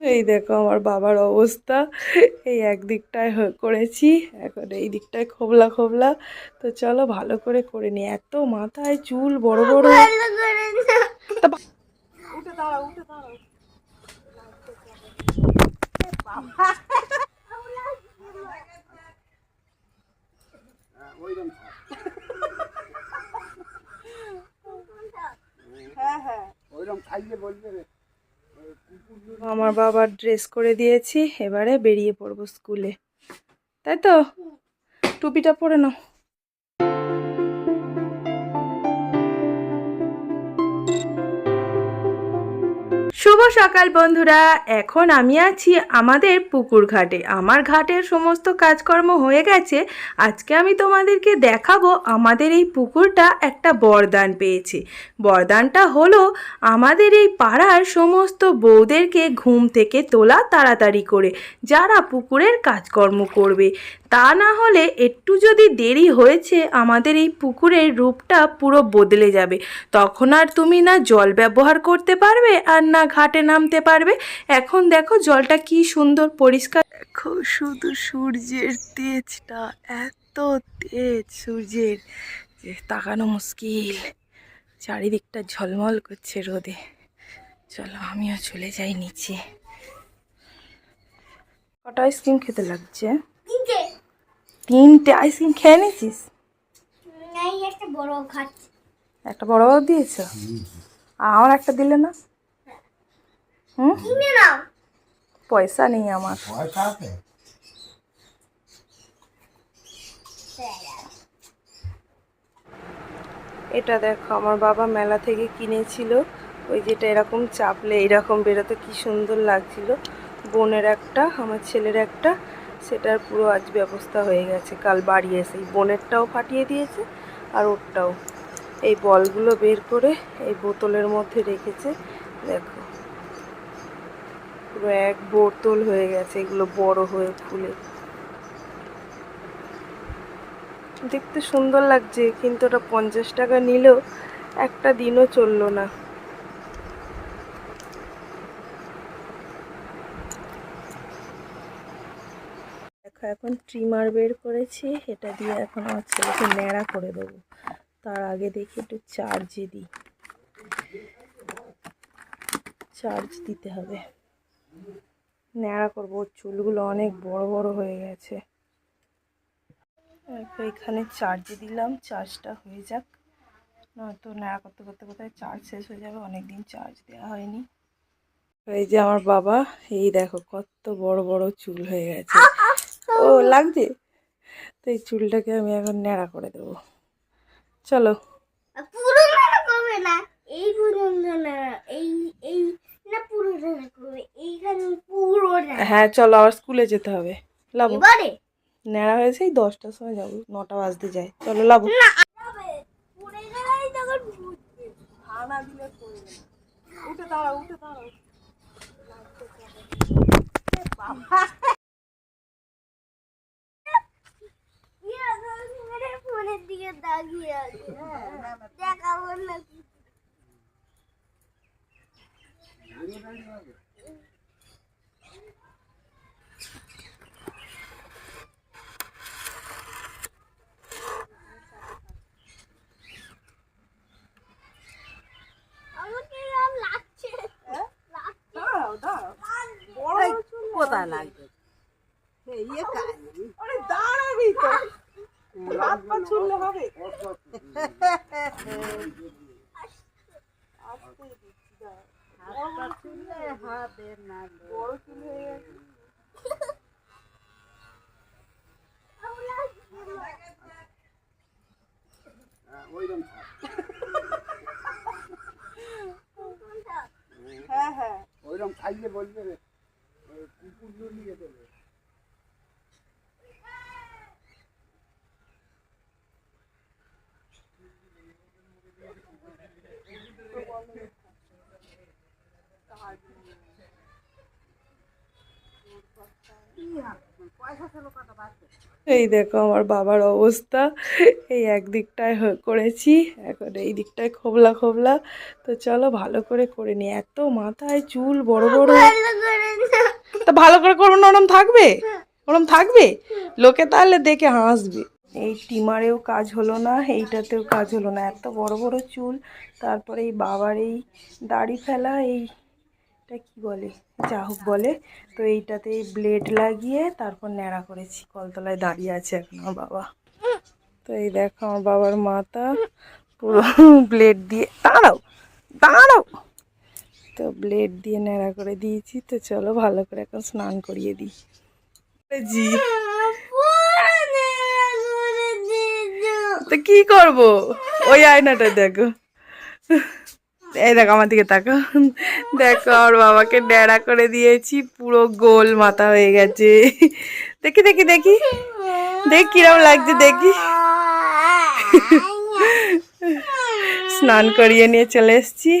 এই দেখো আমার বাবার অবস্থা। এই একদিকটায় করেছি এখন এই দিকটায় খোবলা খোবলা। তো চলো ভালো করে করে নি এত মাথায় চুল বড় বড়। উঠে দাঁড়াও উঠে দাঁড়াও। হ্যাঁ হ্যাঁ। আমার বাবার ড্রেস করে দিয়েছি এবারে বেরিয়ে পড়ব স্কুলে তাই তো? টুপিটা পরে নাও। শুভ সকাল বন্ধুরা। এখন আমি আছি আমাদের পুকুর ঘাটে। আমার ঘাটের সমস্ত কাজকর্ম হয়ে গেছে। আজকে আমি তোমাদেরকে দেখাবো আমাদের এই পুকুরটা একটা বরদান পেয়েছে। বরদানটা হলো আমাদের এই পাড়ার সমস্ত বউদেরকে ঘুম থেকে তোলা তাড়াতাড়ি করে, যারা পুকুরের কাজকর্ম করবে। তা না হলে একটু যদি দেরি হয়েছে আমাদের এই পুকুরের রূপটা পুরো বদলে যাবে। তখন আর তুমি না জল ব্যবহার করতে পারবে আর না ঘাটে নামতে পারবে। এখন দেখো জলটা কি সুন্দর পরিষ্কার। দেখো শুধু সূর্যের তেজটা এত তেজ সূর্যের। যে তাকানো মুশকিল। চারিদিকটা ঝলমল করছে রোদে। চলো আমিও চলে যাই নিচে। কটা আইসক্রিম খেতে লাগছে? তিনটে আইসক্রিম খেয়ে নিয়েছিস? একটা বড় খাচ্ছি। একটা বড় বড় দিয়েছ? আমার একটা দিলে না। হুম? পয়সা নেই আমার। এটা দেখো আমার বাবা মেলা থেকে কিনেছিল। ওই যেটা এরকম চাপলে এরকম বেরোতে কি সুন্দর লাগছিল। বোনের একটা আমার ছেলের একটা। সেটার পুরো আজ ব্যবস্থা হয়ে গেছে। কাল বাড়ি এসে বোনেরটাও ফাটিয়ে দিয়েছে আর ওরটাও। এই বলগুলো বের করে এই বোতলের মধ্যে রেখেছে। দেখো। পুরো এক বোতল হয়ে গেছে, এগুলো বড় হয়ে ফুলে। দেখতে সুন্দর লাগছে, কিন্তু ওটা পঞ্চাশ টাকা নিলেও একটা দিনও চলল না। দেখো, এখন ট্রিমার বের করেছি, এটা দিয়ে এখন আমার ছেলেকে ন্যাড়া করে দেবো। তার আগে দেখি একটু চার্জে দিই। চার্জ দিতে হবে। ন্যাড়া করব চুলগুলো অনেক বড় বড় হয়ে গেছে। এখানে চার্জে দিলাম চার্জটা হয়ে যাক। নয়তো ন্যাড়া করতে করতে কোথায় চার্জ শেষ হয়ে যাবে অনেক দিন চার্জ দেওয়া হয়নি। এই যে আমার বাবা, এই দেখো কত বড় বড় চুল হয়ে গেছে। ও লাগছে তো এই চুলটাকে আমি এখন ন্যাড়া করে দেবো। চলো। পুরো না করবে না এই এই এই না পুরো না করবে এইখানে পুরো না হ্যাঁ চলো আবার স্কুলে যেতে হবে। লাবু। এবারে? ন্যাড়া হয়েছে এই দশটার সময় যাব নটা বাজতে যায়। চলো লাবু। না পুরো গেলেই তখন বুঝবে। খানা দিলে উঠে দাঁড়াও উঠে দাঁড়াও। ফোনের দিকে তাকিয়ে আছে। দেখাবো না আমাকে আর লাগছে লাগছে দাঁড়াও দাঁড়াও বড় চুল কোথায় লাগবে ইয়ে আরে দাঁড়াবি তো হাত পা ছুললে হবে আস্তে দিচ্ছি দাঁড়াও। হবে না বড় চুল হয়ে হ্যাঁ। ওইরকম খাইয়ে বলবে কুকুর নিয়ে দেবে এই দেখো আমার বাবার অবস্থা। এই একদিকটায় করেছি এখন এই দিকটায় খোবলা খোবলা। তো চলো ভালো করে করে নি এত মাথায় চুল বড় বড়। তা ভালো করে করব না ওরম থাকবে? ওরম থাকবে? লোকে তাহলে দেখে হাসবে। এই টিমারেও কাজ হলো না এইটাতেও কাজ হলো না। এত বড় বড় চুল তারপরে এই বাবার এই দাড়ি ফেলা এই এটা কি বলে? যা হোক বলে। তো এইটাতে ব্লেড লাগিয়ে তারপর ন্যাড়া করেছি। কলতলায় দাঁড়িয়ে আছে এখন আমার বাবা। তো এই দেখো আমার বাবার মাথা পুরো ব্লেড দিয়ে দাঁড়াও দাঁড়াও। তো ব্লেড দিয়ে ন্যাড়া করে দিয়েছি। তো চলো ভালো করে এখন স্নান করিয়ে দিই। জি। তো কি করব? ওই আয়নাটা দেখো। এই দেখো, আমার দিকে তাকো দেখো আমার বাবাকে ডেড়া করে দিয়েছি, পুরো গোল মাথা হয়ে গেছে। দেখি দেখি দেখি। দেখ, কিরম লাগছে, দেখি। স্নান করিয়ে নিয়ে চলে এসছি,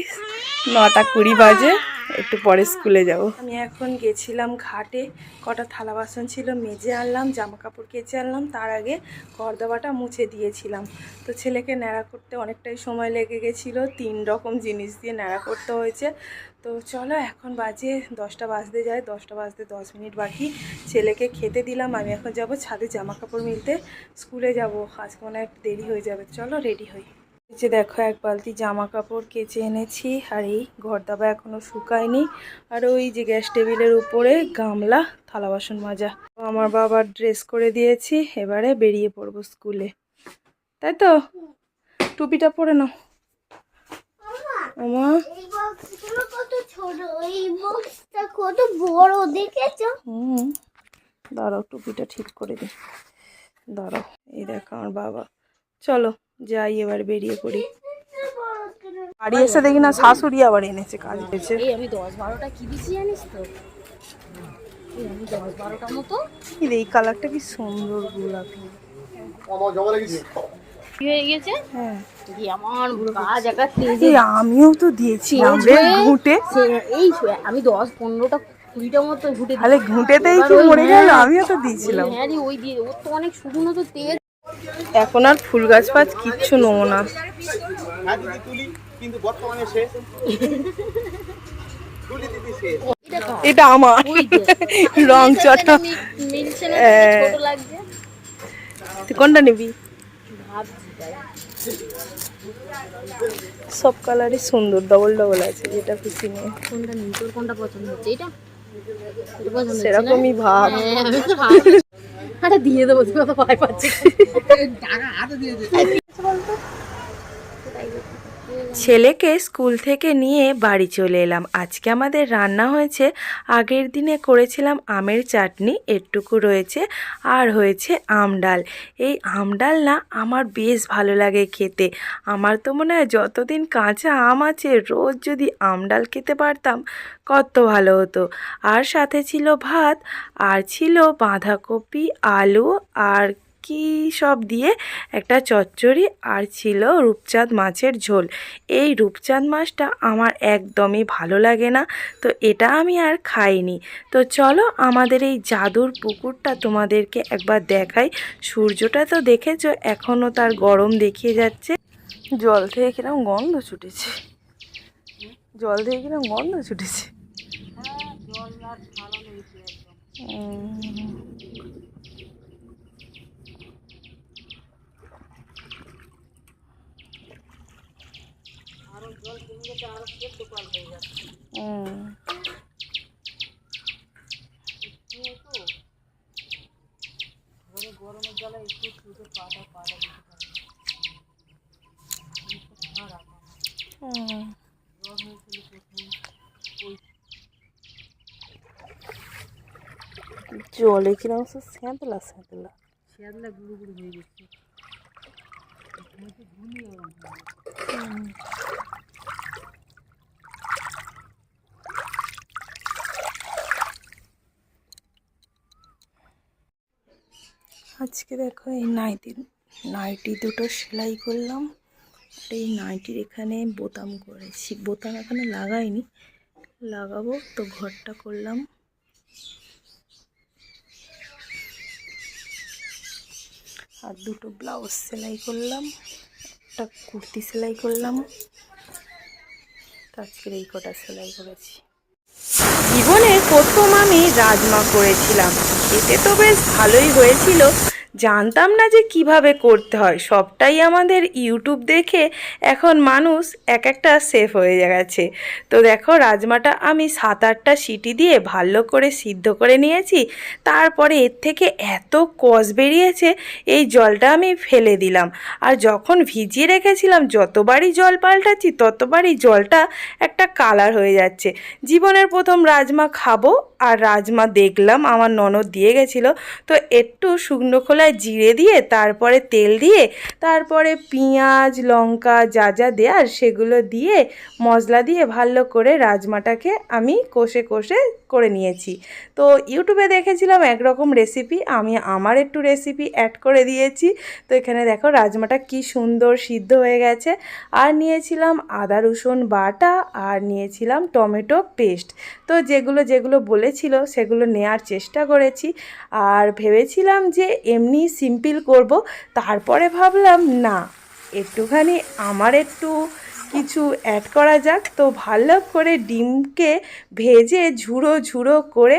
নটা কুড়ি বাজে। একটু পরে স্কুলে যাব। আমি এখন গেছিলাম ঘাটে, কটা থালা বাসন ছিল, মেজে আনলাম জামা কাপড় কেচে আনলাম, তার আগে গর্দাবাটা মুছে দিয়েছিলাম। তো ছেলেকে ন্যাড়া করতে অনেকটাই সময় লেগে গেছিল, তিন রকম জিনিস দিয়ে ন্যাড়া করতে হয়েছে। তো চলো, এখন বাজে দশটা বাজতে যায়, দশটা বাজতে দশ মিনিট বাকি। ছেলেকে খেতে দিলাম, আমি এখন যাব ছাদে জামা কাপড় মিলতে। স্কুলে যাব, আজকে মনে হয় একটু দেরি হয়ে যাবে। চলো, রেডি হই। যে দেখো এক বালতি জামা কাপড় কেচে এনেছি আর এই ঘর দাবা এখনও শুকায়নি। আর ওই যে গ্যাস টেবিলের উপরে গামলা থালা বাসন মাজা। আমার বাবার ড্রেস করে দিয়েছি এবারে বেরিয়ে পড়ব স্কুলে। তাই তো? টুপিটা পরে নাও। আমা এই বক্সগুলো কত ছোট এই বক্সটা কত বড় দেখেছ? হুম। দাঁড়াও টুপিটা ঠিক করে দিই। দাঁড়াও। এই দেখো আমার বাবা। চলো যাই এবার বেরিয়ে পড়ি। বাড়ি এসে দেখি না শাশুড়ি আবার এনেছে কাজ এই আমি দশ বারোটা কি দিচ্ছি জানিস তো? এই কালারটা কি সুন্দর গোলাপি। কি হয়ে হ্যাঁ। আমিও তো ঘুঁটে। এই আমি দশ পনেরোটা কুড়িটা মতো ঘুটে তাহলে ঘুঁটেতেই কি মরে গেল? হ্যাঁ, আমিও তো দিয়েছিলাম। হ্যাঁ রে ওই দিয়ে ওর তো অনেক শুকনো তো তেজ এখন আর ফুল গাছ ফাছ কিচ্ছু নেব না। হ্যাঁ এটা আমার। রং চটা। হ্যাঁ। কোনটা নিবি? সব কালারই সুন্দর ডবল ডবল আছে যেটা খুশি নেই কোনটা নিই তোর কোনটা পছন্দ হচ্ছে? এটা এটা পছন্দ হচ্ছে দিয়ে দেবো তুমি তো ভয় তো টাকা হাতে দিয়ে দেবো তুই কত ভয় পাচ্ছিস ছেলেকে স্কুল থেকে নিয়ে বাড়ি চলে এলাম। আজকে আমাদের রান্না হয়েছে, আগের দিনে করেছিলাম আমের চাটনি এটুকু রয়েছে, আর হয়েছে আম ডাল। এই আম ডাল না আমার বেশ ভালো লাগে খেতে। আমার তো মনে হয় যতদিন কাঁচা আম আছে, রোজ যদি আম ডাল খেতে পারতাম, কত ভালো হতো। আর সাথে ছিল ভাত, আর ছিল বাঁধাকপি, আলু, আর কি সব দিয়ে একটা চচ্চড়ি আর ছিল রূপচাঁদ মাছের ঝোল। এই রূপচাঁদ মাছটা আমার একদমই ভালো লাগে না তো এটা আমি আর খাইনি। তো চলো আমাদের এই জাদুর পুকুরটা তোমাদেরকে একবার দেখাই। সূর্যটা তো দেখেছ এখনও তার গরম দেখিয়ে যাচ্ছে। জল থেকে কিরম গন্ধ ছুটেছে। জল থেকে কিরম গন্ধ ছুটেছে। উম। হুম হুম। জলে কিরম সব স্যাঁতলা স্যাঁতলা শিয়াদলা গুড়ু গুড়ু হয়ে গেছে আজকে দেখো এই নাইটি নাইটি দুটো সেলাই করলাম। আর এই নাইটির এখানে বোতাম করেছি। বোতাম এখানে লাগাইনি। লাগাবো, তো ঘরটা করলাম। আর দুটো ব্লাউজ সেলাই করলাম, একটা কুর্তি সেলাই করলাম। তো আজকের এই কটা সেলাই করেছি। জীবনে প্রথম আমি রাজমা করেছিলাম। এতে তো বেশ ভালোই হয়েছিল। জানতাম না যে কীভাবে করতে হয়। সবটাই আমাদের ইউটিউব দেখে এখন মানুষ এক একটা সেফ হয়ে গেছে। তো দেখো, রাজমাটা আমি সাত আটটা সিটি দিয়ে ভালো করে সিদ্ধ করে নিয়েছি। তারপরে এর থেকে এত কষ বেরিয়েছে, এই জলটা আমি ফেলে দিলাম। আর যখন ভিজিয়ে রেখেছিলাম, যতবারই জল পাল্টাচ্ছি, ততবারই জলটা একটা কালার হয়ে যাচ্ছে। জীবনের প্রথম রাজমা খাব আর রাজমা দেখলাম, আমার ননদ দিয়ে গেছিল। তো একটু শুকনো খোলায় জিরে দিয়ে, তারপরে তেল দিয়ে, তারপরে পেঁয়াজ, লঙ্কা যা যা দেওয়ার সেগুলো দিয়ে মশলা দিয়ে ভালো করে রাজমাটাকে আমি কষে কষে করে নিয়েছি। তো ইউটিউবে দেখেছিলাম একরকম রেসিপি আমি আমার একটু রেসিপি অ্যাড করে দিয়েছি। তো এখানে দেখো রাজমাটা কি সুন্দর সিদ্ধ হয়ে গেছে। আর নিয়েছিলাম আদা রসুন বাটা, আর নিয়েছিলাম টমেটো পেস্ট তো যেগুলো যেগুলো বলেছিল সেগুলো নেয়ার চেষ্টা করেছি। আর ভেবেছিলাম যে এমনি সিম্পল করব, তারপরে ভাবলাম না, একটুখানি আমার একটু কিছু অ্যাড করা যাক। তো ভালো করে ডিমকে ভেজে ঝুড়ো ঝুড়ো করে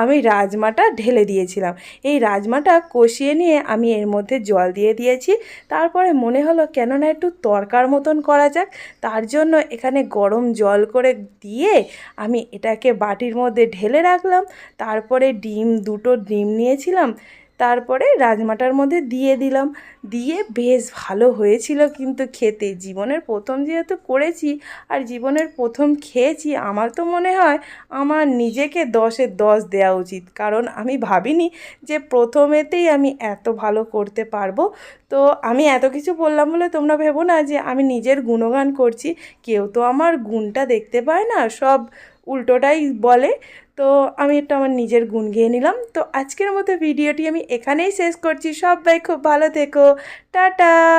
আমি রাজমাটা ঢেলে দিয়েছিলাম। এই রাজমাটা কষিয়ে নিয়ে আমি এর মধ্যে জল দিয়ে দিয়েছি। তারপরে মনে হলো কেননা একটু তরকার মতন করা যাক। তার জন্য এখানে গরম জল করে দিয়ে আমি এটাকে বাটির মধ্যে ঢেলে রাখলাম। তারপরে ডিম, দুটো ডিম নিয়েছিলাম। তারপরে রাজমাটার মধ্যে দিয়ে দিলাম। দিয়ে বেশ ভালো হয়েছিল কিন্তু খেতে। জীবনের প্রথম যেহেতু করেছি আর জীবনের প্রথম খেয়েছি, আমার তো মনে হয় আমার নিজেকে দশের দশ দেওয়া উচিত। কারণ আমি ভাবিনি যে প্রথমেতেই আমি এত ভালো করতে পারব। তো আমি এত কিছু বললাম বলে তোমরা ভেবো না যে আমি নিজের গুণগান করছি। কেউ তো আমার গুণটা দেখতে পায় না। সব উল্টোটাই বলে। তো আমি একটু আমার নিজের গুণ গিয়ে নিলাম। তো আজকের মতো ভিডিওটি আমি এখানেই শেষ করছি। সবাই খুব ভালো থেকো। টাটা!